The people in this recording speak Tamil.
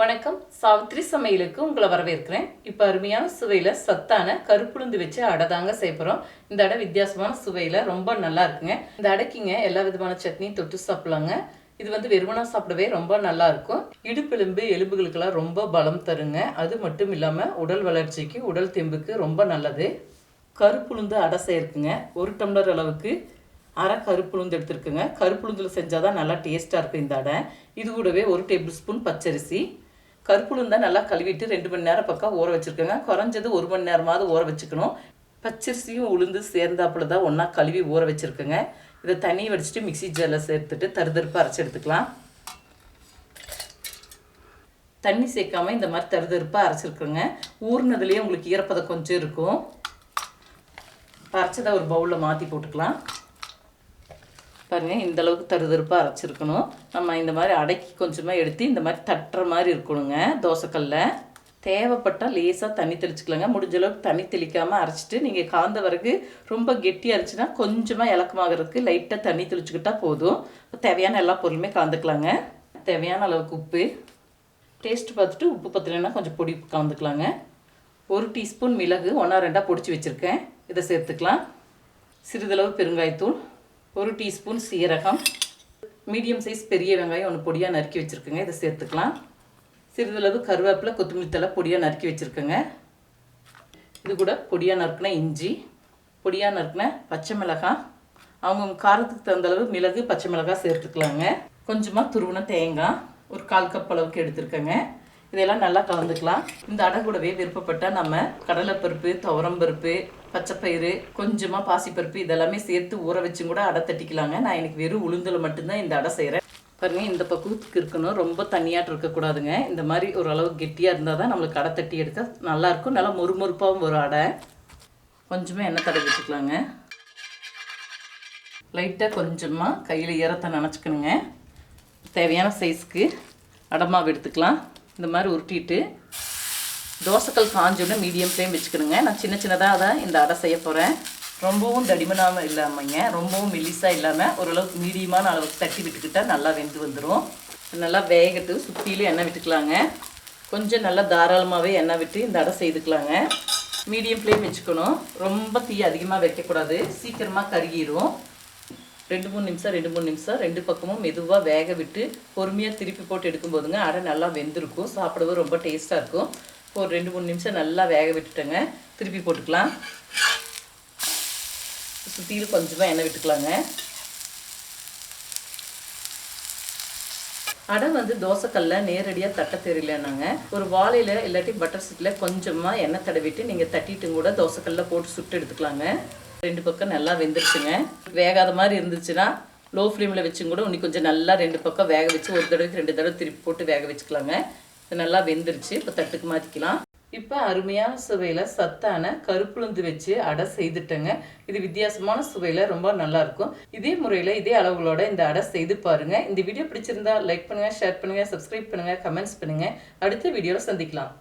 வணக்கம். சாவித்ரி சமையலுக்கு உங்களை வரவேற்கிறேன். இப்போ அருமையான சுவையில் சத்தான கருப்புளுந்து வச்சு அடை தாங்க செய்யப்படுறோம் இந்த அடை வித்தியாசமான சுவையில் ரொம்ப நல்லா இருக்குங்க. இந்த அடைக்குங்க எல்லா விதமான சட்னியும் தொட்டு சாப்பிடலாங்க. இது வந்து வெறுமனா சாப்பிடவே ரொம்ப நல்லா இருக்கும். இடுப்பெலும்பு எலும்புகளுக்கெல்லாம் ரொம்ப பலம் தருங்க. அது மட்டும் இல்லாமல் உடல் வளர்ச்சிக்கு உடல் தெம்புக்கு ரொம்ப நல்லது. கருப்புளுந்து அடை செய்யறதுங்க ஒரு டம்ளர் அளவுக்கு அரை கருப்புளுந்து எடுத்துருக்குங்க. கருப்புளுந்தில் செஞ்சால் தான் நல்லா டேஸ்ட்டாக இருக்கும் இந்த அடை. இது கூடவே ஒரு டேபிள் ஸ்பூன் பச்சரிசி. கருப்புளுந்தை நல்லா கழுவிட்டு ரெண்டு மணி நேரம் பக்கம் ஊற வச்சுருக்கேங்க. குறைஞ்சது ஒரு மணி நேரமாவது ஊற வச்சுக்கணும். பச்சரிசியும் உளுந்து சேர்ந்தாப்புல தான் ஒன்றா கழுவி ஊற வச்சுருக்கேங்க. இதை தண்ணி வடிச்சிட்டு மிக்ஸி ஜாரில் சேர்த்துட்டு தருதருப்பு அரைச்சி எடுத்துக்கலாம். தண்ணி சேர்க்காம இந்த மாதிரி தருதருப்பாக அரைச்சிருக்குங்க. ஊறினதுலேயே உங்களுக்கு ஈரப்பதம் கொஞ்சம் இருக்கும். அரைச்சதை ஒரு பவுலில் மாற்றி போட்டுக்கலாம். பாருங்கள் இந்த அளவுக்கு தருதருப்பாக அரைச்சிருக்கணும். நம்ம இந்த மாதிரி அடக்கி கொஞ்சமாக எடுத்து இந்த மாதிரி தட்டுற மாதிரி இருக்கணுங்க தோசைக்கல்ல. தேவைப்பட்டால் லேசாக தண்ணி தெளிச்சுக்கலாங்க. முடிஞ்ச அளவுக்கு தண்ணி தெளிக்காமல் அரைச்சிட்டு நீங்கள் காந்த வரைக்கு ரொம்ப கெட்டி இருந்துச்சுன்னா கொஞ்சமாக இலக்கமாகறதுக்கு லைட்டாக தண்ணி தெளிச்சுக்கிட்டால் போதும். தேவையான எல்லா பொருளுமே கலந்துக்கலாங்க. தேவையான அளவுக்கு உப்பு. டேஸ்ட் பார்த்துட்டு உப்பு பத்தலைன்னா கொஞ்சம் பொடி கலந்துக்கலாங்க. ஒரு டீஸ்பூன் மிளகு ஒன்றா ரெண்டாக பொடிச்சு வச்சுருக்கேன். இதை சேர்த்துக்கலாம். சிறிதளவு பெருங்காயத்தூள். ஒரு டீஸ்பூன் சீரகம். மீடியம் சைஸ் பெரிய வெங்காயம் ஒன்று பொடியாக நறுக்கி வச்சுருக்கேங்க. இதை சேர்த்துக்கலாம். சிறிதளவு கருவேப்பிலை கொத்தமல்லி தலை பொடியாக நறுக்கி வச்சுருக்கேங்க. இது கூட பொடியாக நறுக்கின இஞ்சி பொடியாக நறுக்கின பச்சை மிளகாய். அவங்க காரத்துக்கு தகுந்த அளவு மிளகு பச்சை மிளகாய் சேர்த்துக்கலாங்க. கொஞ்சமாக துருவின தேங்காய் ஒரு கால் கப் அளவுக்கு எடுத்துருக்கேங்க. இதெல்லாம் நல்லா கலந்துக்கலாம். இந்த அடை கூடவே விருப்பப்பட்டால் நம்ம கடலைப்பருப்பு துவரம்பருப்பு பச்சைப்பயிறு கொஞ்சமாக பாசிப்பருப்பு இதெல்லாமே சேர்த்து ஊற வச்சும் கூட அடை தட்டிக்கலாங்க. நான் எனக்கு வெறும் உளுந்தில் மட்டும்தான் இந்த அடை செய்கிறேன் பாருங்க இந்த பக்குவத்துக்கு இருக்கணும். ரொம்ப தண்ணியாட்டு இருக்கக்கூடாதுங்க இந்த மாதிரி ஓரளவு கெட்டியாக இருந்தால் தான் நம்மளுக்கு அடை தட்டி எடுக்க நல்லாயிருக்கும் நல்லா மொறுமொறுப்பாகவும் வரும் அடை. கொஞ்சமாக எண்ணெய் தடவி வச்சுக்கலாங்க. லைட்டாக கொஞ்சமாக கையில் ஈரத்தை நினச்சிக்கணுங்க. தேவையான சைஸ்க்கு அடமாவு எடுத்துக்கலாம். இந்த மாதிரி உருட்டிட்டு தோசைக்கல் காஞ்சோடனே மீடியம் ஃப்ளேம் வச்சுக்கணுங்க. நான் சின்ன சின்னதாக தான் இந்த அடை செய்ய போகிறேன் ரொம்பவும் தடிமனாக இல்லாமங்க. ரொம்பவும் மெல்லிஸாக இல்லாமல் ஓரளவுக்கு மீடியமான அளவுக்கு தட்டி விட்டுக்கிட்டால் நல்லா வெந்து வந்துடும் நல்லா வேகட்டு சுற்றிலும் எண்ணெய் விட்டுக்கலாங்க. கொஞ்சம் நல்லா தாராளமாகவே எண்ணெய் விட்டு இந்த அடை செய்துக்கலாங்க. மீடியம் ஃப்ளேம் வச்சுக்கணும். ரொம்ப தீ அதிகமாக வைக்கக்கூடாது. சீக்கிரமாக கருகிரும். ரெண்டு மூணு நிமிஷம் ரெண்டு மூணு நிமிஷம். ரெண்டு பக்கமும் மெதுவாக வேக விட்டு பொறுமையாக திருப்பி போட்டு எடுக்கும்போதுங்க அடை நல்லா வெந்திருக்கும். சாப்பிடவும் ரொம்ப டேஸ்ட்டாக இருக்கும். ஒரு ரெண்டு மூணு நிமிஷம் நல்லா வேக விட்டுட்டேங்க. திருப்பி போட்டுக்கலாம். சுற்றிலும் கொஞ்சமாக எண்ணெய் விட்டுக்கலாங்க. அடை வந்து தோசைக்கல்ல நேரடியாக தட்ட தெரியலன்னாங்க ஒரு வாழையில் இல்லாட்டி பட்டர் சீட்டில் கொஞ்சமாக எண்ணெய் தடவிட்டு நீங்கள் தட்டிட்டு கூட தோசைக்கல்ல போட்டு சுட்டு எடுத்துக்கலாங்க. ரெண்டு பக்கம் நல்லா வெந்துருச்சுங்க. வேகாத மாதிரி இருந்துச்சுன்னா லோ ஃப்ளேமில் வச்சும் கூட இன்னும் கொஞ்சம் நல்லா ரெண்டு பக்கம் வேக வச்சு ஒரு தடவைக்கு ரெண்டு தடவை திருப்பி போட்டு வேக வச்சுக்கலாங்க. இது நல்லா வெந்துருச்சு. இப்போ தட்டுக்கு மாற்றிக்கலாம் இப்போ அருமையான சுவையில் சத்தான கருப்புளுந்து வச்சு அடை செய்துட்டேங்க. இது வித்தியாசமான சுவையில் ரொம்ப நல்லாயிருக்கும் இதே முறையில் இதே அளவுகளோட இந்த அடை செய்து பாருங்கள் இந்த வீடியோ பிடிச்சிருந்தா லைக் பண்ணுங்க ஷேர் பண்ணுங்கள் சப்ஸ்கிரைப் பண்ணுங்கள் கமெண்ட்ஸ் பண்ணுங்கள் அடுத்த வீடியோவில் சந்திக்கலாம்.